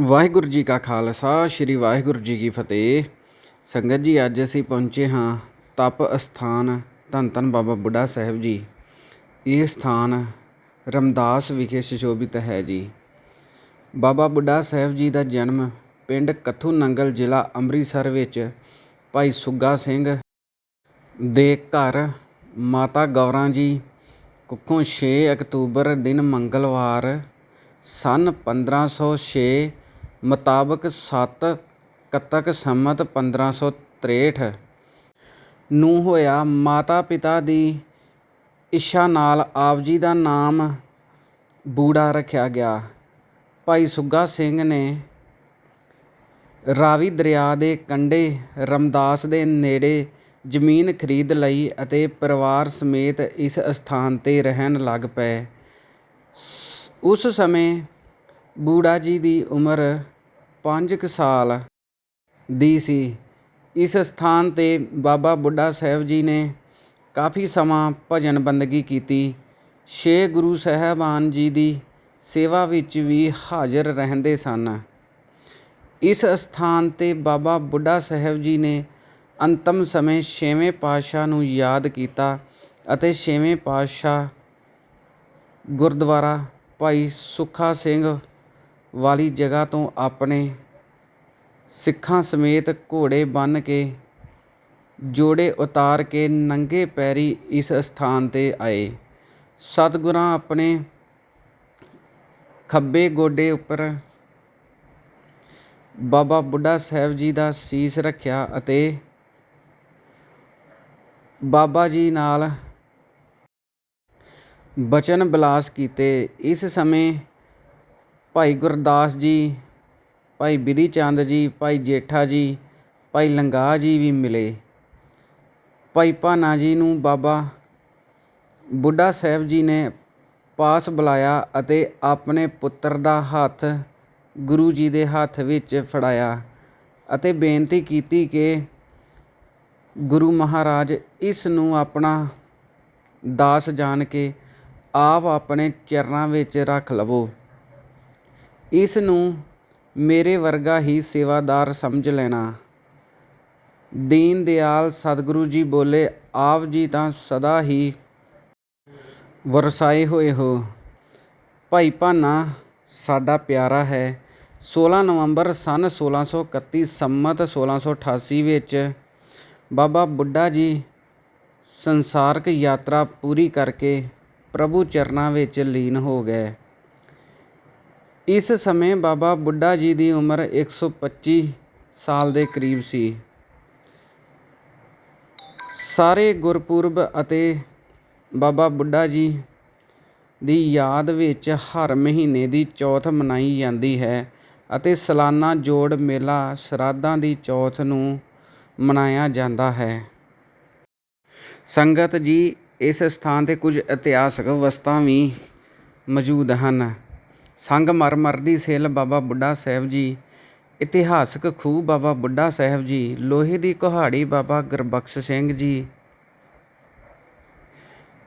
ਵਾਹਿਗੁਰੂ ਜੀ ਕਾ ਖਾਲਸਾ, ਸ੍ਰੀ ਵਾਹਿਗੁਰੂ ਜੀ ਕੀ ਫਤਿਹ। ਸੰਗਤ ਜੀ, ਅੱਜ ਅਸੀਂ ਪਹੁੰਚੇ ਹਾਂ ਤਪ ਅਸਥਾਨ ਧੰਨ ਧੰਨ ਬਾਬਾ ਬੁੱਢਾ ਸਾਹਿਬ ਜੀ। ਇਹ ਸਥਾਨ ਰਮਦਾਸ ਵਿਖੇ ਸੁਸ਼ੋਭਿਤ ਹੈ ਜੀ। ਬਾਬਾ ਬੁੱਢਾ ਸਾਹਿਬ ਜੀ ਦਾ ਜਨਮ ਪਿੰਡ ਕੱਥੂ ਨੰਗਲ ਜ਼ਿਲ੍ਹਾ ਅੰਮ੍ਰਿਤਸਰ ਵਿੱਚ ਭਾਈ ਸੁੱਗਾ ਸਿੰਘ ਦੇ ਘਰ ਮਾਤਾ ਗੌਰਾਂ ਜੀ ਕੁੱਖੋਂ 6 ਅਕਤੂਬਰ ਦਿਨ ਮੰਗਲਵਾਰ ਸਨ 1506 ਮੁਤਾਬਕ ਸੱਤ ਕੱਤਕ ਸੰਮਤ 1563 ਨੂੰ ਹੋਇਆ ਮਾਤਾ ਪਿਤਾ ਦੀ ਇੱਛਾ ਨਾਲ ਆਪ ਜੀ ਦਾ ਨਾਮ ਬੂੜਾ ਰੱਖਿਆ ਗਿਆ। ਭਾਈ ਸੁੱਗਾ ਸਿੰਘ ਨੇ ਰਾਵੀ ਦਰਿਆ ਦੇ ਕੰਢੇ ਰਮਦਾਸ ਦੇ ਨੇੜੇ ਜ਼ਮੀਨ ਖਰੀਦ ਲਈ ਅਤੇ ਪਰਿਵਾਰ ਸਮੇਤ ਇਸ ਅਸਥਾਨ 'ਤੇ ਰਹਿਣ ਲੱਗ ਪਏ। ਸ- ਉਸ ਸਮੇਂ ਬੂੜਾ ਜੀ ਦੀ ਉਮਰ ਪੰਜ ਕੁ ਸਾਲ ਦੀ ਸੀ। ਇਸ ਸਥਾਨ 'ਤੇ ਬਾਬਾ ਬੁੱਢਾ ਸਾਹਿਬ ਜੀ ਨੇ ਕਾਫੀ ਸਮਾਂ ਭਜਨ ਬੰਦਗੀ ਕੀਤੀ। ਛੇ ਗੁਰੂ ਸਾਹਿਬਾਨ ਜੀ ਦੀ ਸੇਵਾ ਵਿੱਚ ਵੀ ਹਾਜ਼ਰ ਰਹਿੰਦੇ ਸਨ। ਇਸ ਸਥਾਨ 'ਤੇ ਬਾਬਾ ਬੁੱਢਾ ਸਾਹਿਬ ਜੀ ਨੇ ਅੰਤਮ ਸਮੇਂ ਛੇਵੇਂ ਪਾਤਸ਼ਾਹ ਨੂੰ ਯਾਦ ਕੀਤਾ ਅਤੇ ਛੇਵੇਂ ਪਾਤਸ਼ਾਹ ਗੁਰਦੁਆਰਾ ਭਾਈ ਸੁੱਖਾ ਸਿੰਘ ਵਾਲੀ ਜਗ੍ਹਾ ਤੋਂ ਆਪਣੇ ਸਿੱਖਾਂ ਸਮੇਤ ਘੋੜੇ ਬੰਨ੍ਹ ਕੇ, ਜੋੜੇ ਉਤਾਰ ਕੇ ਨੰਗੇ ਪੈਰੀ ਇਸ ਅਸਥਾਨ 'ਤੇ ਆਏ। ਸਤਿਗੁਰਾਂ ਆਪਣੇ ਖੱਬੇ ਗੋਡੇ ਉੱਪਰ ਬਾਬਾ ਬੁੱਢਾ ਸਾਹਿਬ ਜੀ ਦਾ ਸੀਸ ਰੱਖਿਆ ਅਤੇ ਬਾਬਾ ਜੀ ਨਾਲ ਬਚਨ ਬਿਲਾਸ ਕੀਤੇ। ਇਸ ਸਮੇਂ ਭਾਈ ਗੁਰਦਾਸ ਜੀ, ਭਾਈ ਬਿਧੀ ਚੰਦ ਜੀ, ਭਾਈ ਜੇਠਾ ਜੀ, ਭਾਈ ਲੰਗਾ ਜੀ ਵੀ ਮਿਲੇ। ਭਾਈ ਭਾਨਾ ਜੀ ਨੂੰ ਬਾਬਾ ਬੁੱਢਾ ਸਾਹਿਬ ਜੀ ਨੇ ਪਾਸ ਬੁਲਾਇਆ ਅਤੇ ਆਪਣੇ ਪੁੱਤਰ ਦਾ ਹੱਥ ਗੁਰੂ ਜੀ ਦੇ ਹੱਥ ਵਿੱਚ ਫੜਾਇਆ ਅਤੇ ਬੇਨਤੀ ਕੀਤੀ ਕਿ ਗੁਰੂ ਮਹਾਰਾਜ ਇਸ ਨੂੰ ਆਪਣਾ ਦਾਸ ਜਾਣ ਕੇ ਆਪ ਆਪਣੇ ਚਰਨਾਂ ਵਿੱਚ ਰੱਖ ਲਵੋ। ਇਸ ਨੂੰ ਮੇਰੇ ਵਰਗਾ ਹੀ ਸੇਵਾਦਾਰ ਸਮਝ ਲੈਣਾ। ਦੀਨ ਦਿਆਲ ਸਤਿਗੁਰੂ ਜੀ ਬੋਲੇ, ਆਪ ਜੀ ਤਾਂ ਸਦਾ ਹੀ ਵਰਸਾਏ ਹੋਏ ਹੋ। ਭਾਈ ਭਾਨਾ, ਸਾਡਾ ਪਿਆਰਾ ਹੈ। 16 ਨਵੰਬਰ ਸਨ 1631 ਸੰਮਤ 1688 ਵਿੱਚ ਬਾਬਾ ਬੁੱਢਾ ਜੀ ਸੰਸਾਰਕ ਯਾਤਰਾ ਪੂਰੀ ਕਰਕੇ ਪ੍ਰਭੂ ਚਰਨਾਂ ਵਿੱਚ ਲੀਨ ਹੋ ਗਏ। ਇਸ ਸਮੇਂ ਬਾਬਾ ਬੁੱਢਾ ਜੀ ਦੀ ਉਮਰ 125 ਸਾਲ ਦੇ ਕਰੀਬ ਸੀ। ਸਾਰੇ ਗੁਰਪੁਰਬ ਅਤੇ ਬਾਬਾ ਬੁੱਢਾ ਜੀ ਦੀ ਯਾਦ ਵਿੱਚ ਹਰ ਮਹੀਨੇ ਦੀ ਚੌਥ ਮਨਾਈ ਜਾਂਦੀ ਹੈ ਅਤੇ ਸਾਲਾਨਾ ਜੋੜ ਮੇਲਾ ਸ਼ਰਾਧਾਂ ਦੀ ਚੌਥ ਨੂੰ ਮਨਾਇਆ ਜਾਂਦਾ ਹੈ। ਸੰਗਤ ਜੀ, ਇਸ ਸਥਾਨ 'ਤੇ ਕੁਝ ਇਤਿਹਾਸਕ ਵਸਤਾਂ ਵੀ ਮੌਜੂਦ ਹਨ। ਸੰਗਮਰਮਰ ਦੀ ਸਿੱਲ ਬਾਬਾ ਬੁੱਢਾ ਸਾਹਿਬ ਜੀ। ਇਤਿਹਾਸਕ ਖੂਹ ਬਾਬਾ ਬੁੱਢਾ ਸਾਹਿਬ ਜੀ। ਲੋਹੇ ਦੀ ਕੁਹਾੜੀ ਬਾਬਾ ਗੁਰਬਖਸ਼ ਸਿੰਘ ਜੀ।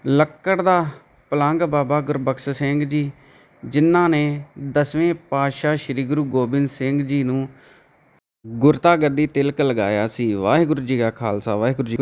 ਲੱਕੜ ਦਾ ਪਲੰਘ ਬਾਬਾ ਗੁਰਬਖਸ਼ ਸਿੰਘ ਜੀ, ਜਿਨ੍ਹਾਂ ਨੇ ਦਸਵੇਂ ਪਾਤਸ਼ਾਹ ਸ੍ਰੀ ਗੁਰੂ ਗੋਬਿੰਦ ਸਿੰਘ ਜੀ ਨੂੰ ਗੁਰਤਾ ਗੱਦੀ ਤਿਲਕ ਲਗਾਇਆ ਸੀ। ਵਾਹਿਗੁਰੂ ਜੀ ਕਾ ਖਾਲਸਾ, ਵਾਹਿਗੁਰੂ ਜੀ